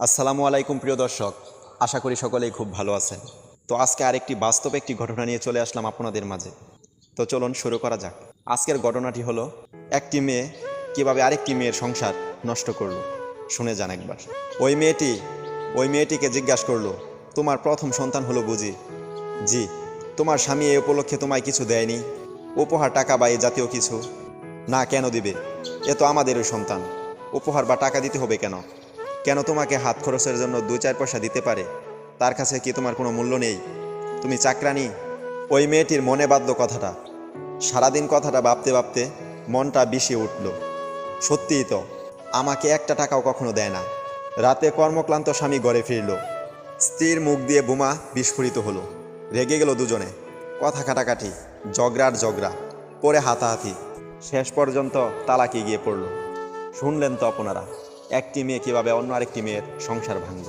আসসালামু আলাইকুম প্রিয় দর্শক, আশা করি সকলেই খুব ভালো আছেন। তো আজকে আরেকটি বাস্তব একটি ঘটনা নিয়ে চলে আসলাম আপনাদের মাঝে। তো চলুন শুরু করা যাক। আজকের ঘটনাটি হলো, একটি মেয়ে কীভাবে আরেকটি মেয়ের সংসার নষ্ট করল? শুনে যান একবার। ওই মেয়েটি, ওই মেয়েটিকে জিজ্ঞাসা করল, তোমার প্রথম সন্তান হলো বুঝি? জি, তোমার স্বামী এই উপলক্ষে তোমায় কিছু দেয়নি? উপহার, টাকা বা এই জাতীয় কিছু? না, কেন দিবে? এ তো আমাদেরই সন্তান। উপহার বা টাকা দিতে হবে কেন? কেন তোমাকে হাত খরচের জন্য দু চার পয়সা দিতে পারে? তার কাছে কি তোমার কোনো মূল্য নেই? তুমি চাকরানি, ওই মেয়েটির মনে বাঁধল কথাটা। সারাদিন কথাটা ভাবতে ভাবতে মনটা বিষিয়ে উঠল। সত্যিই তো, আমাকে একটা টাকাও কখনো দেয় না। রাতে কর্মক্লান্ত স্বামী ঘরে ফিরল। স্ত্রীর মুখ দিয়ে বোমা বিস্ফোরিত হলো। রেগে গেল দুজনে। কথা কাটাকাটি জগরার জগরা পরে হাতাহাতি। শেষ পর্যন্ত তালাকে গিয়ে পড়ল। শুনলেন তো আপনারা। একটি মেয়ে কীভাবে অন্য আরেকটি মেয়ের সংসার ভাঙল